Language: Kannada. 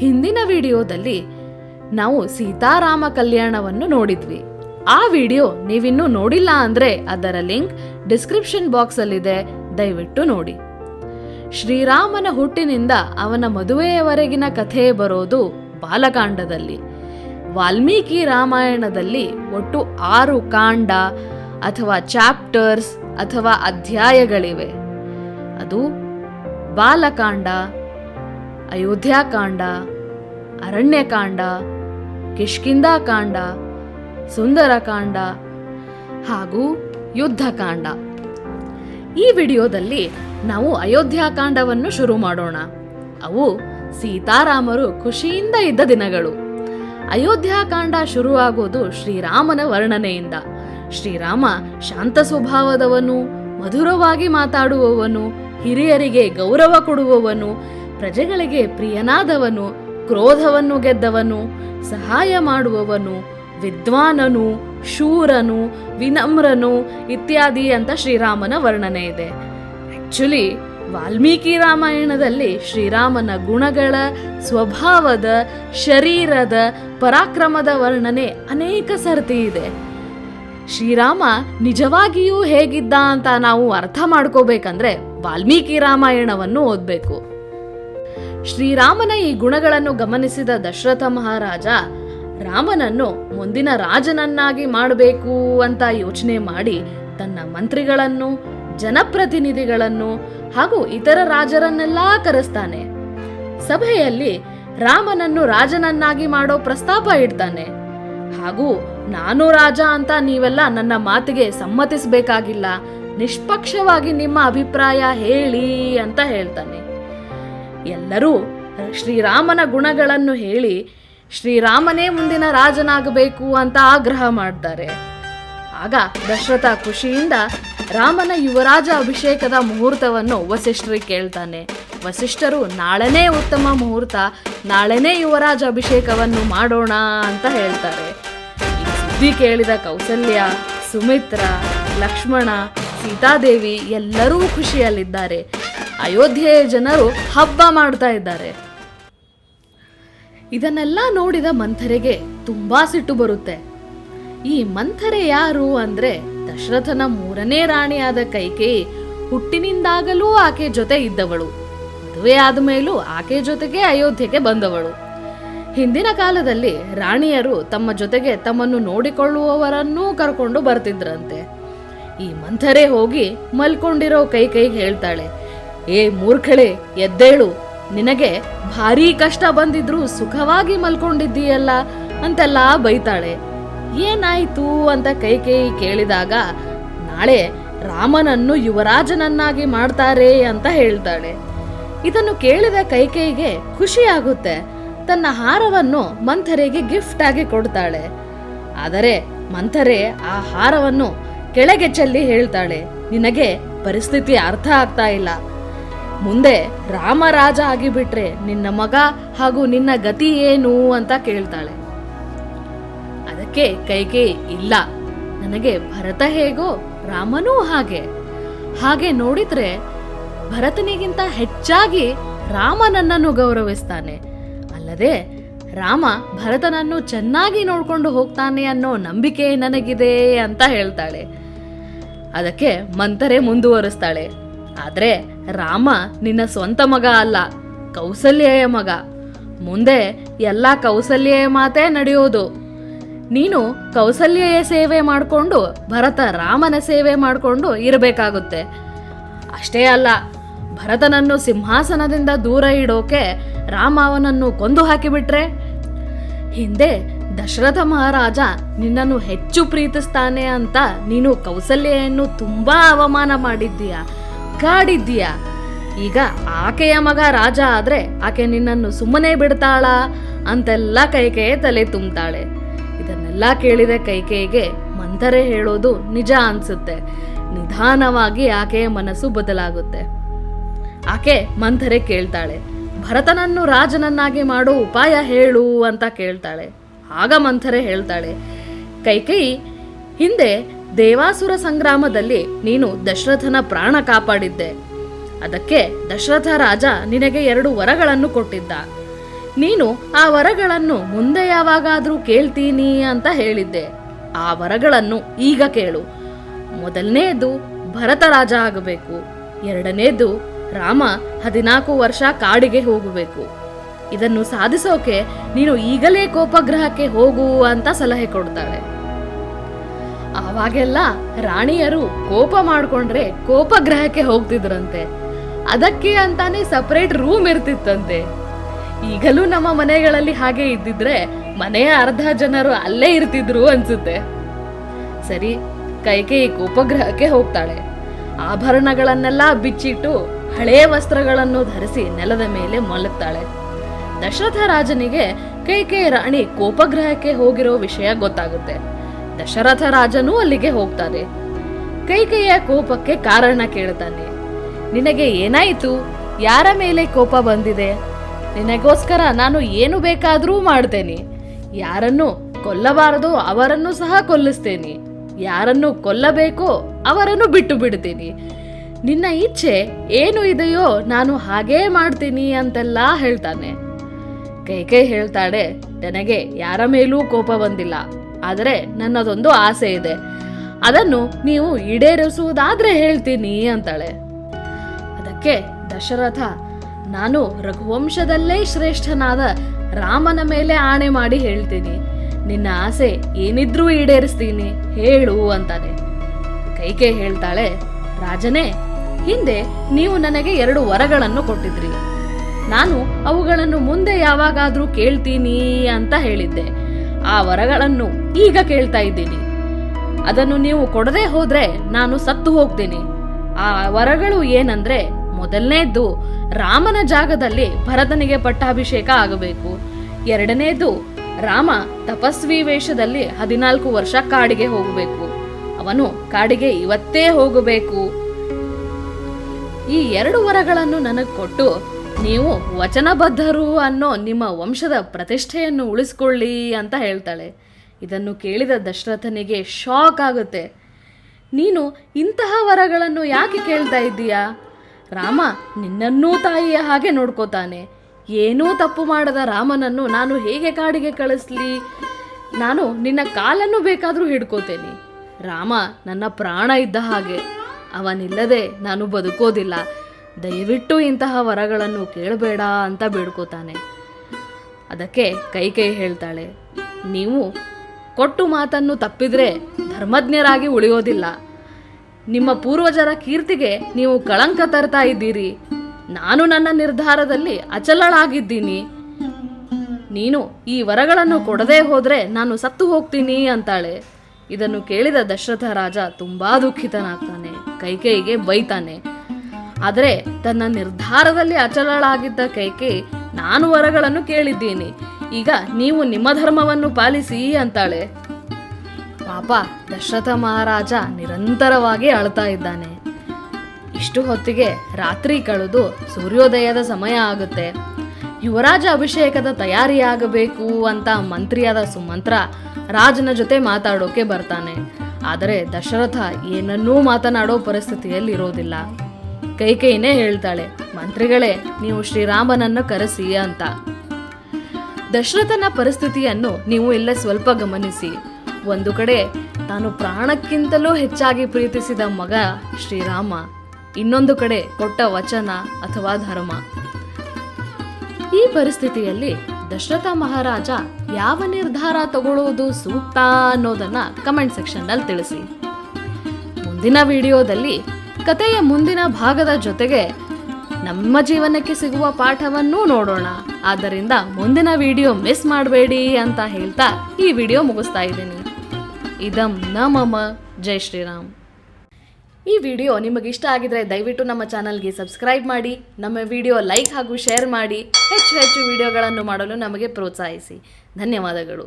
ಹಿಂದಿನ ವಿಡಿಯೋದಲ್ಲಿ ನಾವು ಸೀತಾರಾಮ ಕಲ್ಯಾಣವನ್ನು ನೋಡಿದ್ವಿ. ಆ ವಿಡಿಯೋ ನೀವಿನ್ನೂ ನೋಡಿಲ್ಲ ಅಂದ್ರೆ ಅದರ ಲಿಂಕ್ ಡಿಸ್ಕ್ರಿಪ್ಷನ್ ಬಾಕ್ಸ್ ಅಲ್ಲಿದೆ ದಯವಿಟ್ಟು ನೋಡಿ. ಶ್ರೀರಾಮನ ಹುಟ್ಟಿನಿಂದ ಅವನ ಮದುವೆಯವರೆಗಿನ ಕಥೆ ಬರೋದು ಬಾಲಕಾಂಡದಲ್ಲಿ. ವಾಲ್ಮೀಕಿ ರಾಮಾಯಣದಲ್ಲಿ ಒಟ್ಟು ಆರು ಕಾಂಡ ಅಥವಾ ಚಾಪ್ಟರ್ಸ್ ಅಥವಾ ಅಧ್ಯಾಯಗಳಿವೆ. ಅದು ಬಾಲಕಾಂಡ, ಅಯೋಧ್ಯಾಕಾಂಡ ಅರಣ್ಯಕಾಂಡ, ಕಿಷ್ಕಿಂಧಾಕಾಂಡ, ಸುಂದರಕಾಂಡ ಹಾಗೂ ಯುದ್ಧಕಾಂಡ. ಈ ವಿಡಿಯೋದಲ್ಲಿ ನಾವು ಅಯೋಧ್ಯಾಕಾಂಡವನ್ನು ಶುರು ಮಾಡೋಣ. ಅವು ಸೀತಾರಾಮರು ಖುಷಿಯಿಂದ ಇದ್ದ ದಿನಗಳು. ಅಯೋಧ್ಯಾಕಾಂಡ ಶುರುವಾಗೋದು ಶ್ರೀರಾಮನ ವರ್ಣನೆಯಿಂದ. ಶ್ರೀರಾಮ ಶಾಂತ ಸ್ವಭಾವದವನು, ಮಧುರವಾಗಿ ಮಾತಾಡುವವನು, ಹಿರಿಯರಿಗೆ ಗೌರವ ಕೊಡುವವನು, ಪ್ರಜೆಗಳಿಗೆ ಪ್ರಿಯನಾದವನು ಕ್ರೋಧವನ್ನು ಗೆದ್ದವನು, ಸಹಾಯ ಮಾಡುವವನು, ವಿದ್ವಾನನು, ಶೂರನು, ವಿನಮ್ರನು ಇತ್ಯಾದಿ ಅಂತ ಶ್ರೀರಾಮನ ವರ್ಣನೆ ಇದೆ. ಆಕ್ಚುಲಿ ವಾಲ್ಮೀಕಿ ರಾಮಾಯಣದಲ್ಲಿ ಶ್ರೀರಾಮನ ಗುಣಗಳ, ಸ್ವಭಾವದ, ಶರೀರದ ಪರಾಕ್ರಮದ ವರ್ಣನೆ ಅನೇಕ ಸರ್ತಿ ಇದೆ. ಶ್ರೀರಾಮ ನಿಜವಾಗಿಯೂ ಹೇಗಿದ್ದ ಅಂತ ನಾವು ಅರ್ಥ ಮಾಡ್ಕೋಬೇಕಂದ್ರೆ ವಾಲ್ಮೀಕಿ ರಾಮಾಯಣವನ್ನು ಓದ್ಬೇಕು. ಶ್ರೀರಾಮನ ಈ ಗುಣಗಳನ್ನು ಗಮನಿಸಿದ ದಶರಥ ಮಹಾರಾಜ, ರಾಮನನ್ನು ಮುಂದಿನ ರಾಜನನ್ನಾಗಿ ಮಾಡಬೇಕು ಅಂತ ಯೋಚನೆ ಮಾಡಿ ತನ್ನ ಮಂತ್ರಿಗಳನ್ನು, ಜನಪ್ರತಿನಿಧಿಗಳನ್ನು ಹಾಗೂ ಇತರ ರಾಜರನ್ನೆಲ್ಲ ಕರೆಸ್ತಾನೆ. ಸಭೆಯಲ್ಲಿ ರಾಮನನ್ನು ರಾಜನನ್ನಾಗಿ ಮಾಡೋ ಪ್ರಸ್ತಾಪ ಇಡ್ತಾನೆ. ಹಾಗೂ ನಾನು ರಾಜ ಅಂತ ನೀವೆಲ್ಲ ನನ್ನ ಮಾತಿಗೆ ಸಮ್ಮತಿಸಬೇಕಾಗಿಲ್ಲ, ನಿಷ್ಪಕ್ಷವಾಗಿ ನಿಮ್ಮ ಅಭಿಪ್ರಾಯ ಹೇಳಿ ಅಂತ ಹೇಳ್ತಾನೆ. ಎಲ್ಲರೂ ಶ್ರೀರಾಮನ ಗುಣಗಳನ್ನು ಹೇಳಿ ಶ್ರೀರಾಮನೇ ಮುಂದಿನ ರಾಜನಾಗಬೇಕು ಅಂತ ಆಗ್ರಹ ಮಾಡ್ತಾರೆ. ಆಗ ದಶರಥ ಖುಷಿಯಿಂದ ರಾಮನ ಯುವರಾಜ ಅಭಿಷೇಕದ ಮುಹೂರ್ತವನ್ನು ವಸಿಷ್ಠರಿಗೆ ಕೇಳ್ತಾನೆ. ವಸಿಷ್ಠರು, ನಾಳೆನೇ ಉತ್ತಮ ಮುಹೂರ್ತ, ನಾಳೆನೇ ಯುವರಾಜ ಅಭಿಷೇಕವನ್ನು ಮಾಡೋಣ ಅಂತ ಹೇಳ್ತಾರೆ. ಈ ಸುದ್ದಿ ಕೇಳಿದ ಕೌಸಲ್ಯ, ಸುಮಿತ್ರ, ಲಕ್ಷ್ಮಣ, ಸೀತಾದೇವಿ ಎಲ್ಲರೂ ಖುಷಿಯಲ್ಲಿದ್ದಾರೆ. ಅಯೋಧ್ಯೆಯ ಜನರು ಹಬ್ಬ ಮಾಡ್ತಾ ಇದ್ದಾರೆ. ಇದನ್ನೆಲ್ಲ ನೋಡಿದ ಮಂಥರೆಗೆ ತುಂಬಾ ಸಿಟ್ಟು ಬರುತ್ತೆ. ಈ ಮಂಥರೆ ಯಾರು ಅಂದ್ರೆ ದಶರಥನ ಮೂರನೇ ರಾಣಿಯಾದ ಕೈಕೇಯಿ ಹುಟ್ಟಿನಿಂದಾಗಲೂ ಆಕೆ ಜೊತೆ ಇದ್ದವಳು. ಮದುವೆ ಆದ ಮೇಲೂ ಆಕೆ ಜೊತೆಗೆ ಅಯೋಧ್ಯೆಗೆ ಬಂದವಳು. ಹಿಂದಿನ ಕಾಲದಲ್ಲಿ ರಾಣಿಯರು ತಮ್ಮ ಜೊತೆಗೆ ತಮ್ಮನ್ನು ನೋಡಿಕೊಳ್ಳುವವರನ್ನೂ ಕರ್ಕೊಂಡು ಬರ್ತಿದ್ರಂತೆ. ಈ ಮಂಥರೆ ಹೋಗಿ ಮಲ್ಕೊಂಡಿರೋ ಕೈ ಕೈಗೆ ಹೇಳ್ತಾಳೆ ಏ ಮೂರ್ಖಳೆ, ಎದ್ದೇಳು. ನಿನಗೆ ಭಾರೀ ಕಷ್ಟ ಬಂದಿದ್ರು ಸುಖವಾಗಿ ಮಲ್ಕೊಂಡಿದ್ದೀಯಲ್ಲ ಅಂತೆಲ್ಲ ಬೈತಾಳೆ. ಏನಾಯ್ತು ಅಂತ ಕೈಕೇಯಿ ಕೇಳಿದಾಗ, ನಾಳೆ ರಾಮನನ್ನು ಯುವರಾಜನನ್ನಾಗಿ ಮಾಡ್ತಾರೆ ಅಂತ ಹೇಳ್ತಾಳೆ. ಇದನ್ನು ಕೇಳಿದ ಕೈಕೇಯಿಗೆ ಖುಷಿಯಾಗುತ್ತೆ. ತನ್ನ ಹಾರವನ್ನು ಮಂಥರೆಗೆ ಗಿಫ್ಟ್ ಆಗಿ ಕೊಡ್ತಾಳೆ. ಆದರೆ ಮಂಥರೆ ಆ ಹಾರವನ್ನು ಕೆಳಗೆ ಚೆಲ್ಲಿ ಹೇಳ್ತಾಳೆ, ನಿನಗೆ ಪರಿಸ್ಥಿತಿ ಅರ್ಥ ಆಗ್ತಾ ಇಲ್ಲ. ಮುಂದೆ ರಾಮರಾಜ ಆಗಿಬಿಟ್ರೆ ನಿನ್ನ ಮಗ ಹಾಗೂ ನಿನ್ನ ಗತಿ ಏನು ಅಂತ ಕೇಳ್ತಾಳೆ. ಅದಕ್ಕೆ ಕೈಗೆ ಇಲ್ಲ. ನನಗೆ ಭರತ ಹೇಗೋ ರಾಮನೂ ಹಾಗೆ. ಹಾಗೆ ನೋಡಿದ್ರೆ ಭರತನಿಗಿಂತ ಹೆಚ್ಚಾಗಿ ರಾಮ ನನ್ನನ್ನು ಗೌರವಿಸ್ತಾನೆ. ಅಲ್ಲದೆ ರಾಮ ಭರತನನ್ನು ಚೆನ್ನಾಗಿ ನೋಡ್ಕೊಂಡು ಹೋಗ್ತಾನೆ ಅನ್ನೋ ನಂಬಿಕೆ ನನಗಿದೆ ಅಂತ ಹೇಳ್ತಾಳೆ. ಅದಕ್ಕೆ ಮಂತರೆ ಮುಂದುವರಿಸ್ತಾಳೆ. ಆದ್ರೆ ರಾಮ ನಿನ್ನ ಸ್ವಂತ ಮಗ ಅಲ್ಲ, ಕೌಸಲ್ಯೆಯ ಮಗ. ಮುಂದೆ ಎಲ್ಲ ಕೌಸಲ್ಯೆಯ ಮಾತೇ ನಡೆಯೋದು. ನೀನು ಕೌಸಲ್ಯೆಯ ಸೇವೆ ಮಾಡಿಕೊಂಡು ಭರತ ರಾಮನ ಸೇವೆ ಮಾಡಿಕೊಂಡು ಇರಬೇಕಾಗುತ್ತೆ. ಅಷ್ಟೇ ಅಲ್ಲ, ಭರತನನ್ನು ಸಿಂಹಾಸನದಿಂದ ದೂರ ಇಡೋಕೆ ರಾಮ ಅವನನ್ನು ಕೊಂದು ಹಾಕಿಬಿಟ್ರೆ? ಹಿಂದೆ ದಶರಥ ಮಹಾರಾಜ ನಿನ್ನನ್ನು ಹೆಚ್ಚು ಪ್ರೀತಿಸ್ತಾನೆ ಅಂತ ನೀನು ಕೌಸಲ್ಯೆಯನ್ನು ತುಂಬಾ ಅವಮಾನ ಮಾಡಿದ್ದೀಯ? ಕಾಡಿದ್ದೀಯ. ಈಗ ಆಕೆಯ ಮಗ ರಾಜ ಆದ್ರೆ ಆಕೆ ನಿನ್ನನ್ನು ಸುಮ್ಮನೆ ಬಿಡ್ತಾಳ ಅಂತೆಲ್ಲ ಕೈಕೇಯ ತಲೆ ತುಂಬ್ತಾಳೆ. ಇದನ್ನೆಲ್ಲ ಕೇಳಿದ ಕೈಕೇಯಿಗೆ ಮಂಥರೆ ಹೇಳೋದು ನಿಜ ಅನ್ಸುತ್ತೆ. ನಿಧಾನವಾಗಿ ಆಕೆಯ ಮನಸ್ಸು ಬದಲಾಗುತ್ತೆ. ಆಕೆ ಮಂಥರೆ ಕೇಳ್ತಾಳೆ. ಭರತನನ್ನು ರಾಜನನ್ನಾಗಿ ಮಾಡೋ ಉಪಾಯ ಹೇಳು ಅಂತ ಕೇಳ್ತಾಳೆ. ಆಗ ಮಂಥರೆ ಹೇಳ್ತಾಳೆ ಕೈಕೇಯಿ ಹಿಂದೆ ದೇವಾಸುರ ಸಂಗ್ರಾಮದಲ್ಲಿ ನೀನು ದಶರಥನ ಪ್ರಾಣ ಕಾಪಾಡಿದ್ದೆ. ಅದಕ್ಕೆ ದಶರಥ ರಾಜ ನಿನಗೆ ಎರಡು ವರಗಳನ್ನು ಕೊಟ್ಟಿದ್ದ. ನೀನು ಆ ವರಗಳನ್ನು ಮುಂದೆ ಯಾವಾಗಾದರೂ ಕೇಳ್ತೀನಿ ಅಂತ ಹೇಳಿದ್ದೆ. ಆ ವರಗಳನ್ನು ಈಗ ಕೇಳು. ಮೊದಲನೇದು ಭರತ ರಾಜ ಆಗಬೇಕು. ಎರಡನೇದು ರಾಮ ಹದಿನಾಲ್ಕು ವರ್ಷ ಕಾಡಿಗೆ ಹೋಗಬೇಕು. ಇದನ್ನು ಸಾಧಿಸೋಕೆ ನೀನು ಈಗಲೇ ಕೋಪಗ್ರಹಕ್ಕೆ ಹೋಗು ಅಂತ ಸಲಹೆ ಕೊಡ್ತಾಳೆ. ಆವಾಗೆಲ್ಲ ರಾಣಿಯರು ಕೋಪ ಮಾಡ್ಕೊಂಡ್ರೆ ಕೋಪಗ್ರಹಕ್ಕೆ ಹೋಗ್ತಿದ್ರಂತೆ. ಅದಕ್ಕೆ ಅಂತಾನೆ ಸಪರೇಟ್ ರೂಮ್ ಇರ್ತಿತ್ತಂತೆ. ಈಗಲೂ ನಮ್ಮ ಮನೆಗಳಲ್ಲಿ ಹಾಗೆ ಇದ್ದಿದ್ರೆ ಮನೆಯ ಅರ್ಧ ಜನರು ಅಲ್ಲೇ ಇರ್ತಿದ್ರು ಅನ್ಸುತ್ತೆ. ಸರಿ ಕೈಕೇಯಿ ಕೋಪಗ್ರಹಕ್ಕೆ ಹೋಗ್ತಾಳೆ. ಆಭರಣಗಳನ್ನೆಲ್ಲ ಬಿಚ್ಚಿಟ್ಟು ಹಳೆಯ ವಸ್ತ್ರಗಳನ್ನು ಧರಿಸಿ ನೆಲದ ಮೇಲೆ ಮಲಗ್ತಾಳೆ. ದಶರಥ ರಾಜನಿಗೆ ಕೈಕೇಯಿ ರಾಣಿ ಕೋಪಗ್ರಹಕ್ಕೆ ಹೋಗಿರೋ ವಿಷಯ ಗೊತ್ತಾಗುತ್ತೆ. ದಶರಥ ರಾಜನೂ ಅಲ್ಲಿಗೆ ಹೋಗ್ತಾನೆ. ಕೈಕೈಯ ಕೋಪಕ್ಕೆ ಕಾರಣ ಕೇಳ್ತಾನೆ. ನಿನಗೆ ಏನಾಯಿತು? ಯಾರ ಮೇಲೆ ಕೋಪ ಬಂದಿದೆ? ನಿನಗೋಸ್ಕರ ನಾನು ಏನು ಬೇಕಾದರೂ ಮಾಡ್ತೇನೆ. ಯಾರನ್ನು ಕೊಲ್ಲಬಾರದು ಅವರನ್ನು ಸಹ ಕೊಲ್ಲಿಸ್ತೇನೆ. ಯಾರನ್ನು ಕೊಲ್ಲಬೇಕೋ ಅವರನ್ನು ಬಿಟ್ಟು ಬಿಡ್ತೀನಿ. ನಿನ್ನ ಇಚ್ಛೆ ಏನು ಇದೆಯೋ ನಾನು ಹಾಗೇ ಮಾಡ್ತೀನಿ ಅಂತೆಲ್ಲ ಹೇಳ್ತಾನೆ. ಕೈಕೈ ಹೇಳ್ತಾಳೆ ನನಗೆ ಯಾರ ಮೇಲೂ ಕೋಪ ಬಂದಿಲ್ಲ. ಆದರೆ ನನ್ನದೊಂದು ಆಸೆ ಇದೆ. ಅದನ್ನು ನೀವು ಈಡೇರಿಸುವುದಾದ್ರೆ ಹೇಳ್ತೀನಿ ಅಂತಾಳೆ. ಅದಕ್ಕೆ ದಶರಥ, ನಾನು ರಘುವಂಶದಲ್ಲೇ ಶ್ರೇಷ್ಠನಾದ ರಾಮನ ಮೇಲೆ ಆಣೆ ಮಾಡಿ ಹೇಳ್ತೀನಿ. ನಿನ್ನ ಆಸೆ ಏನಿದ್ರೂ ಈಡೇರಿಸ್ತೀನಿ, ಹೇಳು ಅಂತಾನೆ. ಕೈಕೆ ಹೇಳ್ತಾಳೆ, ರಾಜನೇ, ಹಿಂದೆ ನೀವು ನನಗೆ ಎರಡು ವರಗಳನ್ನು ಕೊಟ್ಟಿದ್ರಿ. ನಾನು ಅವುಗಳನ್ನು ಮುಂದೆ ಯಾವಾಗಾದ್ರೂ ಕೇಳ್ತೀನಿ ಅಂತ ಹೇಳಿದ್ದೆ. ಆ ವರಗಳನ್ನು ಈಗ ಕೇಳ್ತಾ ಇದ್ದೀನಿ. ಅದನ್ನು ನೀವು ಕೊಡದೆ ಹೋದ್ರೆ ನಾನು ಸತ್ತು ಹೋಗ್ತೀನಿ. ಆ ವರಗಳು ಏನಂದ್ರೆ ಮೊದಲನೇದ್ದು ರಾಮನ ಜಾಗದಲ್ಲಿ ಭರತನಿಗೆ ಪಟ್ಟಾಭಿಷೇಕ ಆಗಬೇಕು. ಎರಡನೇದು ರಾಮ ತಪಸ್ವಿ ವೇಷದಲ್ಲಿ ಹದಿನಾಲ್ಕು ವರ್ಷ ಕಾಡಿಗೆ ಹೋಗಬೇಕು. ಅವನು ಕಾಡಿಗೆ ಇವತ್ತೇ ಹೋಗಬೇಕು. ಈ ಎರಡು ವರಗಳನ್ನು ನನಗೆ ಕೊಟ್ಟು ನೀವು ವಚನಬದ್ಧರು ಅನ್ನೋ ನಿಮ್ಮ ವಂಶದ ಪ್ರತಿಷ್ಠೆಯನ್ನು ಉಳಿಸ್ಕೊಳ್ಳಿ ಅಂತ ಹೇಳ್ತಾಳೆ. ಇದನ್ನು ಕೇಳಿದ ದಶರಥನಿಗೆ ಶಾಕ್ ಆಗುತ್ತೆ. ನೀನು ಇಂತಹ ವರಗಳನ್ನು ಯಾಕೆ ಕೇಳ್ತಾ ಇದ್ದೀಯಾ? ರಾಮ ನಿನ್ನನ್ನೂ ತಾಯಿಯ ಹಾಗೆ ನೋಡ್ಕೋತಾನೆ. ಏನೂ ತಪ್ಪು ಮಾಡದ ರಾಮನನ್ನು ನಾನು ಹೇಗೆ ಕಾಡಿಗೆ ಕಳಿಸ್ಲಿ? ನಾನು ನಿನ್ನ ಕಾಲನ್ನು ಬೇಕಾದರೂ ಹಿಡ್ಕೋತೇನೆ. ರಾಮ ನನ್ನ ಪ್ರಾಣ ಇದ್ದ ಹಾಗೆ. ಅವನಿಲ್ಲದೆ ನಾನು ಬದುಕೋದಿಲ್ಲ. ದಯವಿಟ್ಟು ಇಂತಹ ವರಗಳನ್ನು ಕೇಳಬೇಡ ಅಂತ ಬೇಡ್ಕೋತಾನೆ. ಅದಕ್ಕೆ ಕೈ ಹೇಳ್ತಾಳೆ, ನೀವು ಕೊಟ್ಟು ಮಾತನ್ನು ತಪ್ಪಿದರೆ ಧರ್ಮಜ್ಞರಾಗಿ ಉಳಿಯೋದಿಲ್ಲ. ನಿಮ್ಮ ಪೂರ್ವಜರ ಕೀರ್ತಿಗೆ ನೀವು ಕಳಂಕ ತರ್ತಾ ಇದ್ದೀರಿ. ನಾನು ನನ್ನ ನಿರ್ಧಾರದಲ್ಲಿ ಅಚಲಳಾಗಿದ್ದೀನಿ. ನೀನು ಈ ವರಗಳನ್ನು ಕೊಡದೇ ಹೋದರೆ ನಾನು ಸತ್ತು ಹೋಗ್ತೀನಿ ಅಂತಾಳೆ. ಇದನ್ನು ಕೇಳಿದ ದಶರಥ ರಾಜ ತುಂಬಾ ದುಃಖಿತನಾಗ್ತಾನೆ ಕೈಕೈಗೆ ಬೈತಾನೆ. ಆದರೆ ತನ್ನ ನಿರ್ಧಾರದಲ್ಲಿ ಅಚಲಳಾಗಿದ್ದ ಕೈಕೆ ನಾನು ವರಗಳನ್ನು ಕೇಳಿದ್ದೀನಿ. ಈಗ ನೀವು ನಿಮ್ಮ ಧರ್ಮವನ್ನು ಪಾಲಿಸಿ ಅಂತಾಳೆ. ಪಾಪ ದಶರಥ ಮಹಾರಾಜ ನಿರಂತರವಾಗಿ ಅಳ್ತಾ ಇದ್ದಾನೆ. ಇಷ್ಟು ಹೊತ್ತಿಗೆ ರಾತ್ರಿ ಕಳೆದು ಸೂರ್ಯೋದಯದ ಸಮಯ ಆಗುತ್ತೆ. ಯುವರಾಜ ಅಭಿಷೇಕದ ತಯಾರಿಯಾಗಬೇಕು ಅಂತ ಮಂತ್ರಿಯಾದ ಸುಮಂತ್ರ ರಾಜನ ಜೊತೆ ಮಾತಾಡೋಕೆ ಬರ್ತಾನೆ. ಆದರೆ ದಶರಥ ಏನನ್ನೂ ಮಾತನಾಡೋ ಪರಿಸ್ಥಿತಿಯಲ್ಲಿ ಇರೋದಿಲ್ಲ ಕೈಕೈನೇ ಹೇಳ್ತಾಳೆ, ಮಂತ್ರಿಗಳೇ, ನೀವು ಶ್ರೀರಾಮನನ್ನು ಕರೆಸಿ ಅಂತ. ದಶರಥನ ಪರಿಸ್ಥಿತಿಯನ್ನು ನೀವು ಇಲ್ಲೇ ಸ್ವಲ್ಪ ಗಮನಿಸಿ. ಒಂದು ಕಡೆ ತಾನು ಪ್ರಾಣಕ್ಕಿಂತಲೂ ಹೆಚ್ಚಾಗಿ ಪ್ರೀತಿಸಿದ ಮಗ ಶ್ರೀರಾಮ, ಇನ್ನೊಂದು ಕಡೆ ಕೊಟ್ಟ ವಚನ ಅಥವಾ ಧರ್ಮ. ಈ ಪರಿಸ್ಥಿತಿಯಲ್ಲಿ ದಶರಥ ಮಹಾರಾಜ ಯಾವ ನಿರ್ಧಾರ ತಗೊಳ್ಳುವುದು ಸೂಕ್ತ ಅನ್ನೋದನ್ನ ಕಮೆಂಟ್ ಸೆಕ್ಷನ್ನಲ್ಲಿ ತಿಳಿಸಿ. ಮುಂದಿನ ವಿಡಿಯೋದಲ್ಲಿ ಕಥೆಯ ಮುಂದಿನ ಭಾಗದ ಜೊತೆಗೆ ನಮ್ಮ ಜೀವನಕ್ಕೆ ಸಿಗುವ ಪಾಠವನ್ನೂ ನೋಡೋಣ. ಆದ್ದರಿಂದ ಮುಂದಿನ ವಿಡಿಯೋ ಮಿಸ್ ಮಾಡಬೇಡಿ ಅಂತ ಹೇಳ್ತಾ ಈ ವಿಡಿಯೋ ಮುಗಿಸ್ತಾ ಇದ್ದೀನಿ. ಇದಂ ನ ಮಮ ಜೈ ಶ್ರೀರಾಮ್. ಈ ವಿಡಿಯೋ ನಿಮಗೆ ಇಷ್ಟ ಆಗಿದ್ರೆ ದಯವಿಟ್ಟು ನಮ್ಮ ಚಾನಲ್ಗೆ ಸಬ್ಸ್ಕ್ರೈಬ್ ಮಾಡಿ, ನಮ್ಮ ವಿಡಿಯೋ ಲೈಕ್ ಹಾಗೂ ಶೇರ್ ಮಾಡಿ, ಹೆಚ್ಚು ಹೆಚ್ಚು ವಿಡಿಯೋಗಳನ್ನು ಮಾಡಲು ನಮಗೆ ಪ್ರೋತ್ಸಾಹಿಸಿ. ಧನ್ಯವಾದಗಳು.